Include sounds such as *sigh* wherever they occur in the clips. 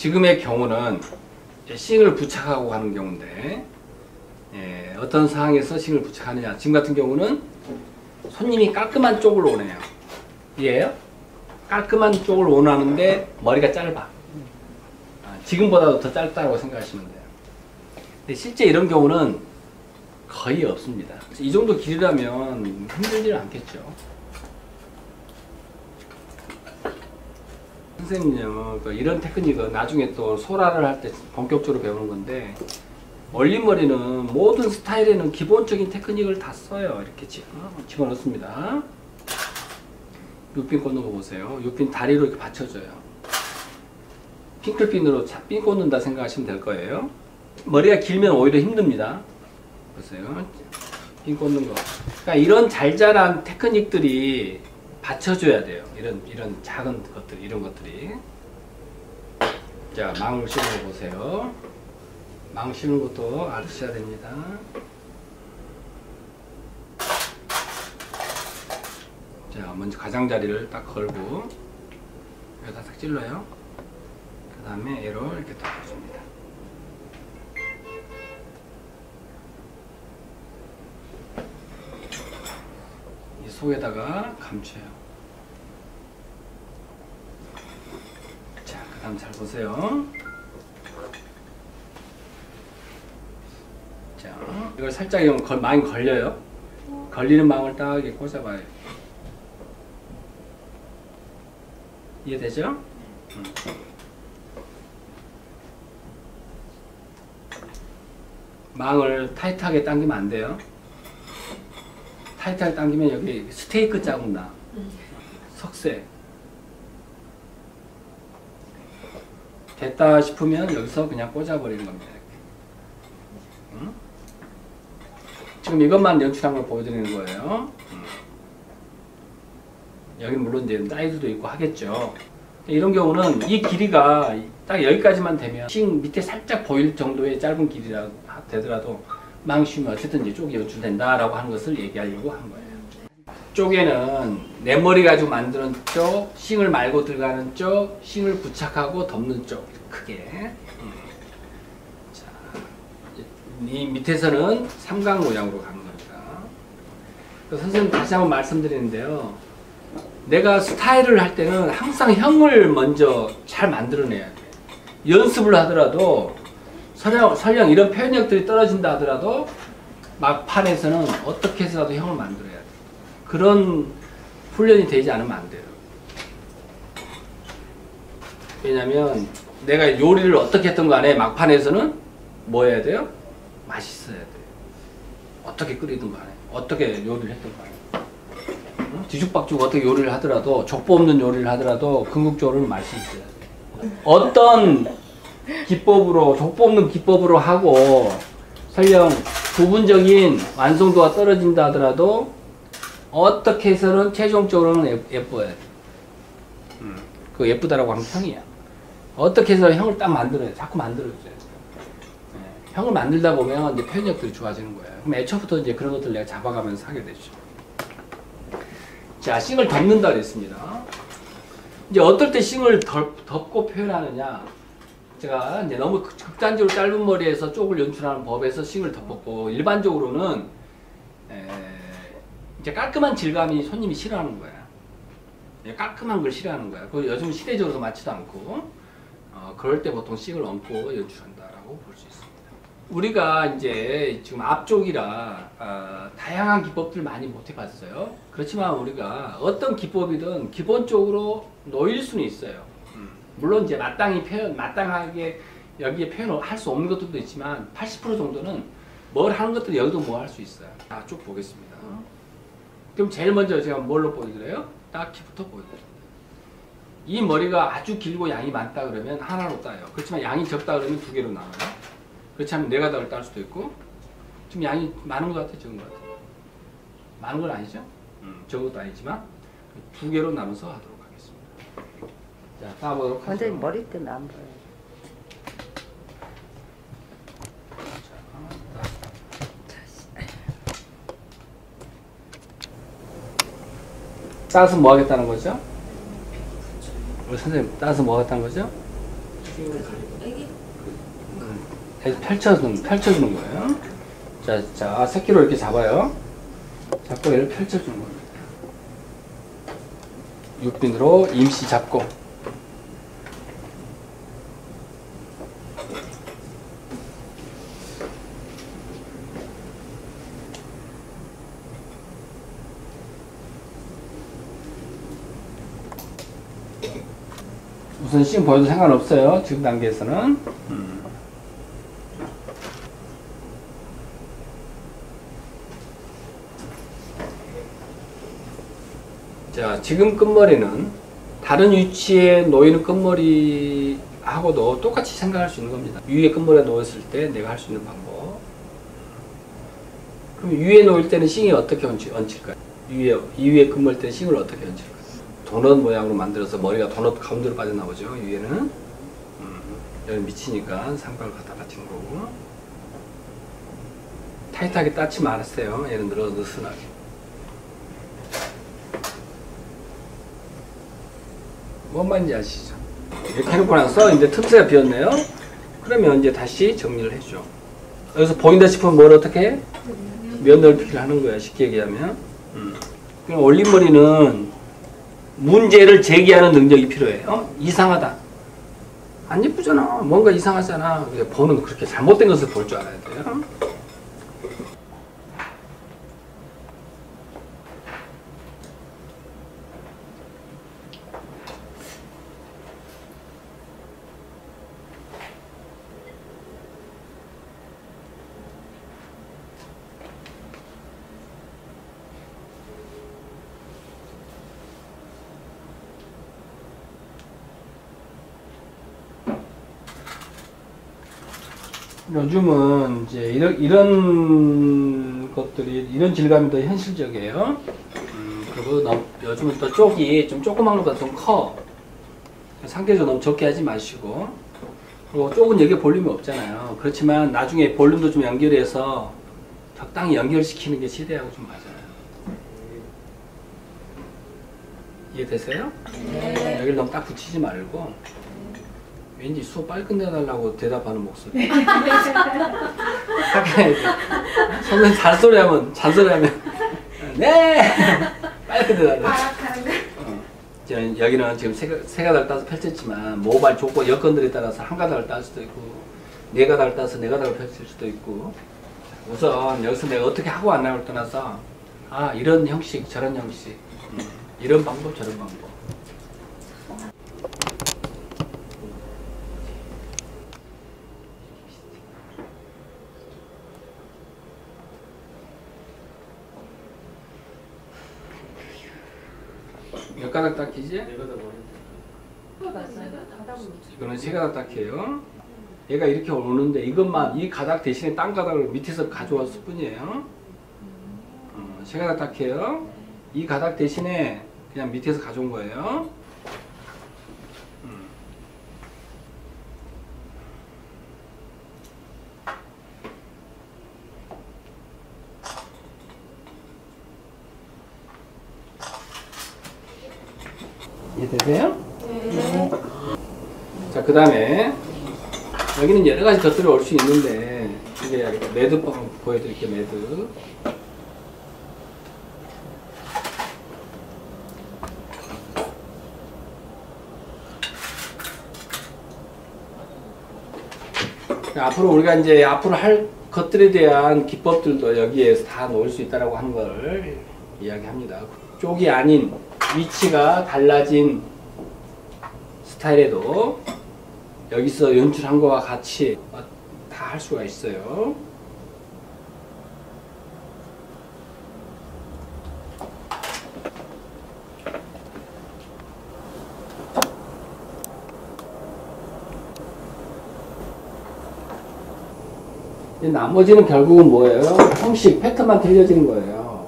지금의 경우는 싱을 부착하고 하는 경우인데 예, 어떤 상황에서 싱을 부착하느냐. 지금 같은 경우는 손님이 깔끔한 쪽을 원해요. 이해요? 깔끔한 쪽을 원하는데 머리가 짧아. 아, 지금보다도 더 짧다고 생각하시면 돼요. 근데 실제 이런 경우는 거의 없습니다. 이 정도 길이라면 힘들지는 않겠죠 선생님요. 그 이런 테크닉은 나중에 또 소라를 할 때 본격적으로 배우는 건데 얼림머리는 모든 스타일에는 기본적인 테크닉을 다 써요. 이렇게 집- 어, 집어넣습니다. 육핀 꽂는 거 보세요. 육핀 다리로 이렇게 받쳐줘요. 핑클핀으로 자- 핀 꽂는다 생각하시면 될 거예요. 머리가 길면 오히려 힘듭니다. 보세요. 핀 꽂는 거. 그러니까 이런 잘 자란 테크닉들이 받쳐줘야 돼요. 이런 이런 작은 것들 이런 것들이. 자 망을 씌워 보세요. 망 씌우는 것도 알으셔야 됩니다. 자 먼저 가장자리를 딱 걸고 여기다 딱 찔러요. 그 다음에 얘로 이렇게 덮어줍니다. 속에다가 감춰요. 자, 그 다음 잘 보세요. 자, 이걸 살짝 좀 걸, 많이 걸려요. 걸리는 망을 딱 이렇게 꽂아봐요. 이해되죠? 음. 망을 타이트하게 당기면 안 돼요. 타이트하게 당기면 여기 스테이크 자국 나. 석쇠. 됐다 싶으면 여기서 그냥 꽂아버리는 겁니다. 응? 지금 이것만 연출한 걸 보여드리는 거예요. 응. 여기 물론 이제 사이즈도 있고 하겠죠. 이런 경우는 이 길이가 딱 여기까지만 되면 싱 밑에 살짝 보일 정도의 짧은 길이라 되더라도 망쉬면 어쨌든 이제 쪽이 연출된다라고 하는 것을 얘기하려고 한 거예요. 쪽에는 내 머리 가지고 만드는 쪽, 싱을 말고 들어가는 쪽, 싱을 부착하고 덮는 쪽 크게. 음. 자, 이 밑에서는 삼각 모양으로 가는 겁니다. 그 선생님 다시 한번 말씀드리는데요. 내가 스타일을 할 때는 항상 형을 먼저 잘 만들어내야 돼. 연습을 하더라도 설령, 설령 이런 표현력들이 떨어진다 하더라도 막판에서는 어떻게 해서라도 형을 만들어야 돼. 그런 훈련이 되지 않으면 안 돼요. 왜냐면 내가 요리를 어떻게 했던 간에 막판에서는 뭐 해야 돼요? 맛있어야 돼요. 어떻게 끓이든 간에 어떻게 요리를 했던 간에 응? 뒤죽박죽 어떻게 요리를 하더라도 족보 없는 요리를 하더라도 궁극적으로는 맛이 있어야 돼요. 어떤 기법으로 족보 없는 기법으로 하고 설령 부분적인 완성도가 떨어진다 하더라도 어떻게 해서는 최종적으로는 예- 예뻐야 돼. 음, 그 예쁘다라고 하면 형이야. 어떻게 해서 형을 딱 만들어야 돼. 자꾸 만들어줘야 돼. 예, 형을 만들다 보면 이제 표현력들이 좋아지는 거예요. 그럼 애초부터 이제 그런 것들 내가 잡아가면서 하게 되죠. 자, 싱을 덮는다 그랬습니다. 이제 어떨 때 싱을 덮, 덮고 표현하느냐. 제가 이제 너무 극- 극단적으로 짧은 머리에서 쪽을 연출하는 법에서 싱을 덮었고 일반적으로는 에, 이제 깔끔한 질감이 손님이 싫어하는 거야. 예, 깔끔한 걸 싫어하는 거야. 그 요즘 시대적으로 맞지도 않고 어, 그럴 때 보통 싱을 얹고 연출한다라고 볼 수 있습니다. 우리가 이제 지금 앞쪽이라 어, 다양한 기법들 많이 못 해봤어요. 그렇지만 우리가 어떤 기법이든 기본적으로 놓일 수는 있어요. 음, 물론 이제 마땅히 표현, 마땅하게 여기에 표현을 할 수 없는 것들도 있지만 80% 정도는 뭘 하는 것들 여기도 뭐 할 수 있어요. 자, 쭉 보겠습니다. 그럼 제일 먼저 제가 뭘로 보여드려요? 딱키부터 보여드립니다. 이 머리가 아주 길고 양이 많다 그러면 하나로 따요. 그렇지만 양이 적다 그러면 두 개로 나눠요. 그렇지 않으면 네 가닥을 딸 수도 있고 지금 양이 많은 것 같아요? 적은 것 같아요? 많은 건 아니죠? 음, 적은 것도 아니지만 두 개로 나눠서 하도록. 자, 따보도록 하죠. 완전히 머리 때문에 안 보여요. 따서 뭐 하겠다는 거죠? 우리 선생님 따서 뭐 하겠다는 거죠? 애기 해서 펼쳐주는, 펼쳐주는 거예요. 자, 자, 새끼로 이렇게 잡아요. 잡고 얘를 펼쳐주는 겁니다. 육빈으로 임시 잡고. 우선 씬 보여도 상관없어요. 지금 단계에서는. 자, 지금 끝머리는 다른 위치에 놓이는 끝머리하고도 똑같이 생각할 수 있는 겁니다. 위에 끝머리에 놓였을 때 내가 할 수 있는 방법. 그럼 위에 놓일 때는 싱이 어떻게 얹힐, 얹힐까요? 위에, 이 위에 끝머리 때는 싱을 어떻게 얹힐까요? 도넛 모양으로 만들어서 머리가 도넛 가운데로 빠져나오죠, 위에는. 음, 여기 미치니까 삼각을 갖다 받친 거고. 타이트하게 따지 말았어요. 얘는 늘어 느슨하게. 뭔 말인지 아시죠? 이렇게 해놓고 나서 이제 틈새가 비었네요. 그러면 이제 다시 정리를 해줘. 여기서 보인다 싶으면 뭘 어떻게 해? 면 넓히기를 하는 거야. 쉽게 얘기하면. 음. 그럼 올림머리는 문제를 제기하는 능력이 필요해. 어? 이상하다. 안 예쁘잖아. 뭔가 이상하잖아. 보는 그렇게 잘못된 것을 볼 줄 알아야 돼요. 요즘은 이제 이런, 이런 것들이 이런 질감이 더 현실적이에요. 음, 그리고 너무, 요즘은 또 쪽이 좀 조그만 것보다 좀 커. 상대적으로 너무 적게 하지 마시고. 그리고 쪽은 여기에 볼륨이 없잖아요. 그렇지만 나중에 볼륨도 좀 연결해서 적당히 연결시키는 게 시대하고 좀 맞아요. 이해되세요? 네. 여기를 너무 딱 붙이지 말고 왠지 수업 빨리 끝내달라고 대답하는 목소리. 하게 선생님 잔소리 하면 잔소리 하면 네 빨리 끝내달라. 파악하는 거 어. 저 여기는 지금 세, 가- 세 가닥을 따서 펼쳤지만 모발 조건 여건들에 따라서 한 가닥을 딸 수도 있고 네 가닥을 따서 네 가닥을 펼칠 수도 있고 우선 여기서 내가 어떻게 하고 안 나올 떠나서 아 이런 형식 저런 형식 음, 이런 방법 저런 방법 몇 가닥 닦이지? 이거는 세 가닥 닦여요. 얘가 이렇게 오는데 이것만 이 가닥 대신에 딴 가닥을 밑에서 가져왔을 뿐이에요. 어, 세 가닥 닦여요. 이 가닥 대신에 그냥 밑에서 가져온 거예요. 이해되세요? 자, 그 다음에 여기는 여러 가지 것들이 올 수 있는데 이게 매듭방 보여드릴게요, 매듭. 앞으로 우리가 이제 앞으로 할 것들에 대한 기법들도 여기에서 다 놓을 수 있다라고 하는 걸 이야기합니다. 쪽이 아닌 위치가 달라진 스타일에도 여기서 연출한 거와 같이 다 할 수가 있어요. 나머지는 결국은 뭐예요? 형식, 패턴만 틀려지는 거예요.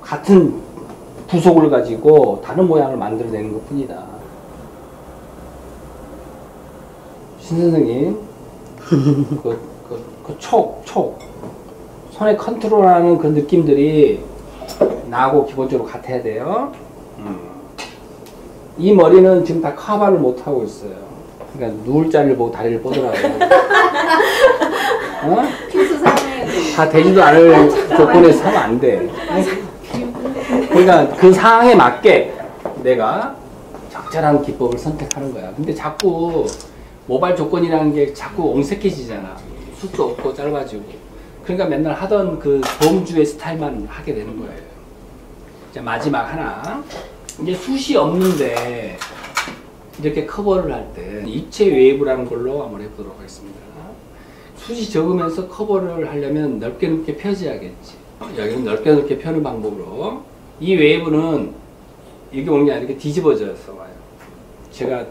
같은 부속을 가지고 다른 모양을 만들어내는 것 뿐이다. 신 선생님, 그, 그, 그 촉, 촉. 손에 컨트롤하는 그 느낌들이 나하고 기본적으로 같아야 돼요. 이 머리는 지금 다 커버를 못 하고 있어요. 그러니까 누울 자리를 보고 다리를 뻗으라고. *laughs* 어? 다 되지도 않을 조건에서 하면 안 돼. 그러니까 그 상황에 맞게 내가 적절한 기법을 선택하는 거야. 근데 자꾸 모발 조건이라는 게 자꾸 옹색해지잖아. 숱도 없고 짧아지고. 그러니까 맨날 하던 그 범주의 스타일만 하게 되는 거예요. 자, 마지막 하나. 이제 숱이 없는데 이렇게 커버를 할 때 입체 웨이브라는 걸로 한번 해보도록 하겠습니다. 숱이 적으면서 커버를 하려면 넓게 넓게 펴져야겠지. 여기는 넓게 넓게 펴는 방법으로 이 웨이브는 이렇게 오는 게 아니라 이렇게 뒤집어져서 와요. 제가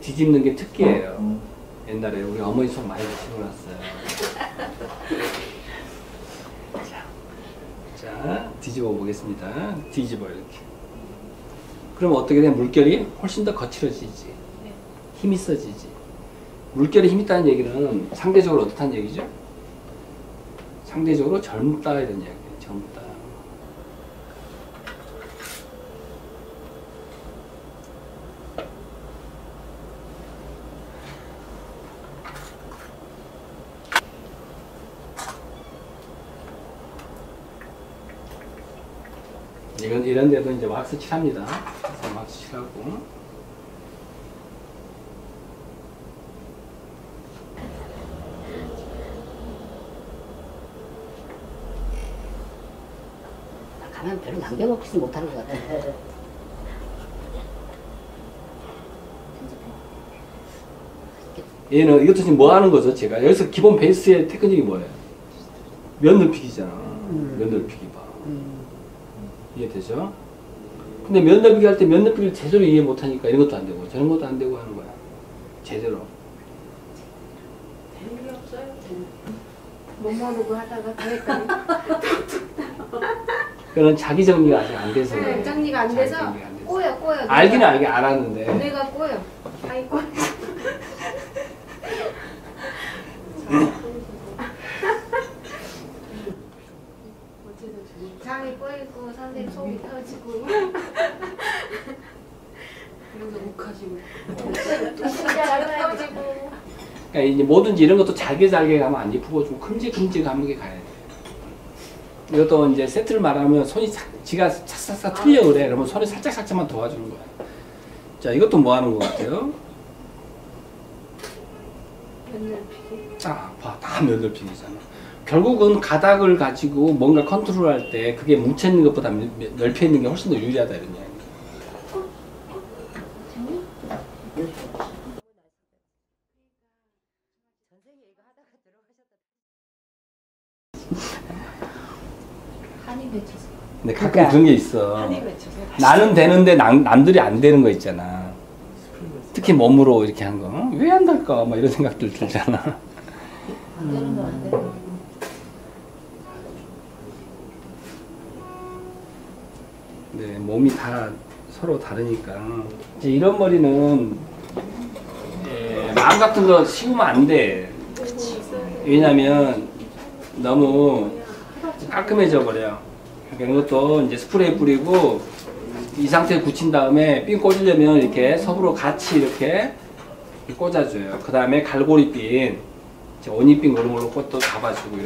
뒤집는 게 특기예요. 옛날에 우리 어머니 손 많이 뒤집어 놨어요. 자, 자, 뒤집어 보겠습니다. 뒤집어 이렇게. 그럼 어떻게 돼? 물결이 훨씬 더 거칠어지지. 힘이 써지지. 물결이 힘 있다는 얘기는 상대적으로 어떻다는 얘기죠? 상대적으로 젊다 이런 이야기예요. 젊다. 이건 이런 데도 이제 왁스 칠합니다. 그래서 왁스 칠하고 가면 별로 남겨놓지 못하는 것 같아. 얘는 이것도 지금 뭐 하는 거죠? 제가 여기서 기본 베이스의 테크닉이 뭐예요? 면 넓히기잖아. 면 넓히기 봐. 이해되죠? 근데 면 넓히기 할 때 면 넓히기를 제대로 이해 못하니까 이런 것도 안 되고 저런 것도 안 되고 하는 거야. 제대로. 없어요. 못 모르고 하다가 다 했더니 그거는 자기 정리가 아직 안 돼서. 그래요. 네, 정리가 안 자기 돼서 정리가 안 돼서. 꼬여 꼬여. 알기는. 알게 알았는데. 내가 꼬여. 아이 꼬여. *laughs* *laughs* 장이 꼬이고 선생님 욱하시고 심장 터지고 그러니까 이제 뭐든지 이런 것도 잘게 잘게 가면 안 예쁘고 좀 큼직큼직하게 가야 돼. 이것도 이제 세트를 말하면 손이 싹, 지가 싹싹싹 틀려 그래. 그러면 손을 살짝 살짝만 도와주는 거야. 자, 이것도 뭐 하는 것 같아요? 변넓히기 딱 봐, 다 면넓히기잖아. 결국은 가닥을 가지고 뭔가 컨트롤할 때 그게 뭉쳐 있는 것보다 넓혀 있는 게 훨씬 더 유리하다 이런 이야기. 근데 가끔 그런 게 있어. 나는 되는데 남, 남들이 안 되는 거 있잖아. 특히 몸으로 이렇게 한 거. 왜안 될까? 막 이런 생각들 들잖아. 안 되는 거안 되는 거 네, 몸이 다 서로 다르니까. 이제 이런 머리는 예, 마음 같은 거 씌우면 안 돼. 왜냐면 너무 깔끔해져 버려. 그러니까 이것도 이제 스프레이 뿌리고 이 상태에 굳힌 다음에 핀 꽂으려면 이렇게 섭으로 같이 이렇게 꽂아줘요. 그 다음에 갈고리핀, 이제 원이핀 그런 걸로 꽃도 잡아주고.